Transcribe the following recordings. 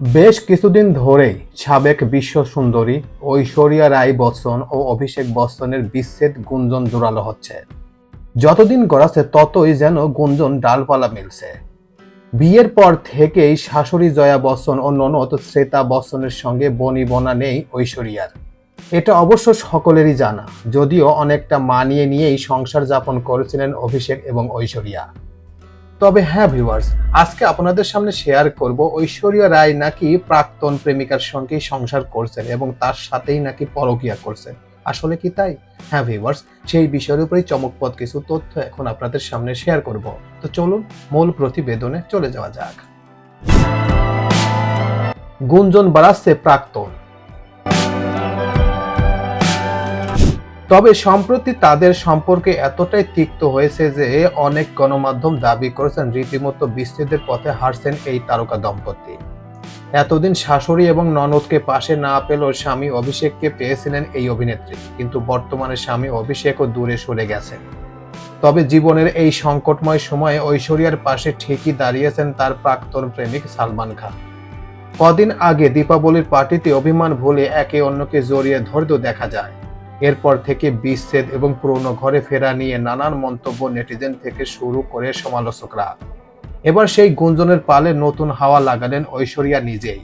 বেশ কিছুদিন ধরেই সাবেক বিশ্ব সুন্দরী ঐশ্বরিয়া রায় বচ্চন ও অভিষেক বচ্চনের বিচ্ছেদ গুঞ্জন জোরালো হচ্ছে। যতদিন গড়াচ্ছে ততই যেন গুঞ্জন ডালপালা মিলছে। বিয়ের পর থেকেই শাশুড়ি জয়া বচ্চন ও ননদ শ্রেতা বচ্চনের সঙ্গে বনি বনা নেই ঐশ্বরিয়ার। এটা অবশ্য সকলেরই জানা, যদিও অনেকটা মানিয়ে নিয়েই সংসার যাপন করেছিলেন অভিষেক এবং ঐশ্বরিয়া। তবে হ্যাঁ ভিউয়ার্স আজকে আপনাদের সামনে শেয়ার করব ঐশ্বরিয়া রায় নাকি প্রাক্তন প্রেমিকার সঙ্গে সংসার করছেন এবং তার সাথেই নাকি পরকিয়া করছেন। আসলে কি তাই? হ্যাঁ ভিউয়ার্স সেই বিষয়ের উপরেই চমকপদ কিছু তথ্য এখন আপনাদের সামনে শেয়ার করব। তো চলুন মূল প্রতিবেদনে চলে যাওয়া যাক। গুঞ্জন বাড়াচ্ছে প্রাক্তন। তবে সম্প্রতি তাদের সম্পর্কে এতটাই তিক্ত হয়েছে যে অনেক গণমাধ্যম দাবি করেছেন রীতিমতো বিচ্ছেদের পথে হারছেন এই তারকা দম্পতি। এতদিন শাশুড়ি এবং ননদকে পাশে না পেলেও স্বামী অভিষেককে পেয়েছিলেন এই অভিনেত্রী, কিন্তু বর্তমানে স্বামী অভিষেকও দূরে সরে গেছেন। তবে জীবনের এই সংকটময় সময়ে ঐশ্বরিয়ার পাশে ঠিকই দাঁড়িয়েছেন তার প্রাক্তন প্রেমিক সালমান খান। কদিন আগে দীপাবলির পার্টিতে অভিমান ভুলে একে অন্যকে জড়িয়ে ধরতেও দেখা যায়। এরপর থেকে বিচ্ছেদ এবং পুরনো ঘরে ফেরা নিয়ে নানান মন্তব্য নেটিজেন থেকে শুরু করে সমালোচকরা। এবার সেই গুঞ্জনের পালে নতুন হাওয়া লাগালেন ঐশ্বরিয়া নিজেই।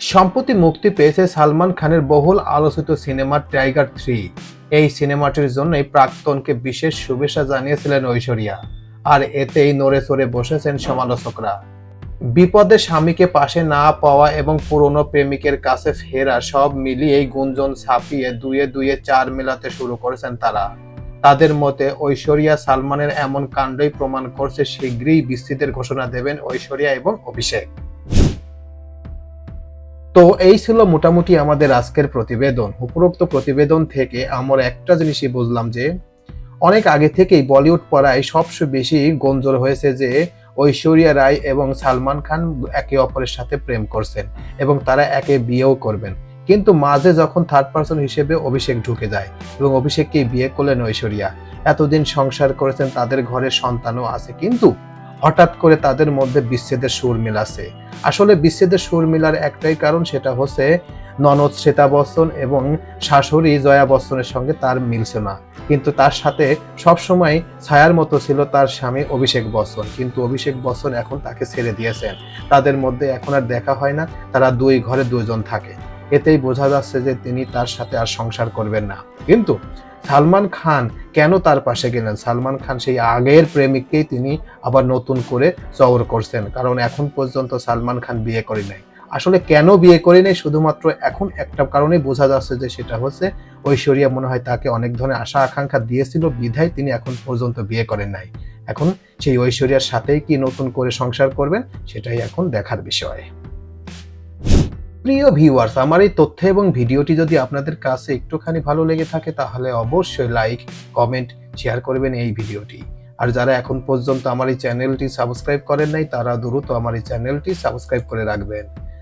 সম্প্রতি মুক্তি পেয়েছে সালমান খানের বহুল আলোচিত সিনেমা টাইগার থ্রি। এই সিনেমাটির জন্যই প্রাক্তনকে বিশেষ শুভেচ্ছা জানিয়েছিলেন ঐশ্বরিয়া। আর এতেই নড়ে চড়ে বসেছেন সমালোচকরা। বিপদে স্বামীকে পাশে না পাওয়া এবং পুরনো প্রেমিকের কাছে ফেরা সব মিলিয়ে গুঞ্জন ছাপিয়ে দুয়ে দুয়ে চার মেলাতে শুরু করেছেন তারা। তাদের মতে, ঐশ্বরিয়া সালমানের এমন কাণ্ডই প্রমাণ করছে শীঘ্রই বিস্তৃতের ঘোষণা দেবেন ঐশ্বরিয়া এবং অভিষেক। তো এই ছিল মোটামুটি আমাদের আজকের প্রতিবেদন। উপরোক্ত প্রতিবেদন থেকে আমরা একটা জিনিসই বুঝলাম যে, অনেক আগে থেকেই বলিউড পড়ায় সবচেয়ে বেশি গঞ্জল হয়েছে যে ঐশ্বরিয়া রায় এবং সালমান খান একে অপরের সাথে প্রেম করছেন এবং তারা একে বিয়েও করবেন। কিন্তু মাঝে যখন থার্ড পার্সন হিসেবে অভিষেক ঢুকে যায় এবং অভিষেককে বিয়ে করলেন ঐশ্বরিয়া। এতদিন সংসার করেছেন, তাদের ঘরে সন্তানও আছে, কিন্তু হঠাৎ করে তাদের মধ্যে বিচ্ছেদের সুর মিলাছে আসলে বিচ্ছেদের সুর মিলার একটাই কারণ সেটা হচ্ছে ননদ শ্বেতা বচ্চন এবং শাশুড়ি জয়া বচ্চনের সঙ্গে তার মিলছে না। কিন্তু তার সাথে সবসময় ছায়ার মতো ছিল তার স্বামী অভিষেক বচ্চন। কিন্তু অভিষেক বচ্চন এখন তাকে ছেড়ে দিয়েছেন। তাদের মধ্যে এখন আর দেখা হয় না, তারা দুই ঘরে দুজন থাকে। এতেই বোঝা যাচ্ছে যে তিনি তার সাথে আর সংসার করবেন না। কিন্তু সালমান খান কেন তার পাশে গেলেন? সালমান খান সেই আগের প্রেমিককেই তিনি আবার নতুন করে চওর করছেন। কারণ এখন পর্যন্ত সালমান খান বিয়ে করে নাই আসলে কেন বিয়ে করে নেই শুধুমাত্র এখন একটা কারণে বোঝা যাচ্ছে যে সেটা হচ্ছে ঐশ্বরিয়া মনে হয় তাকে অনেক ধরনের আশা, আকাঙ্ক্ষা দিয়েছিল, বিধায় তিনি এখন পর্যন্ত বিয়ে করেন নাই। এখন সেই ঐশ্বরিয়ার সাথেই কি নতুন করে সংসার করবেন, সেটাই এখন দেখার বিষয়। প্রিয় ভিউয়ার্স আমার এই তথ্য এবং ভিডিওটি যদি আপনাদের কাছে একটুখানি ভালো লেগে থাকে, তাহলে অবশ্যই লাইক কমেন্ট শেয়ার করবেন এই ভিডিওটি। আর যারা এখন পর্যন্ত আমার এই চ্যানেলটি সাবস্ক্রাইব করেন নাই, তারা দ্রুত আমার এই চ্যানেলটি সাবস্ক্রাইব করে রাখবেন।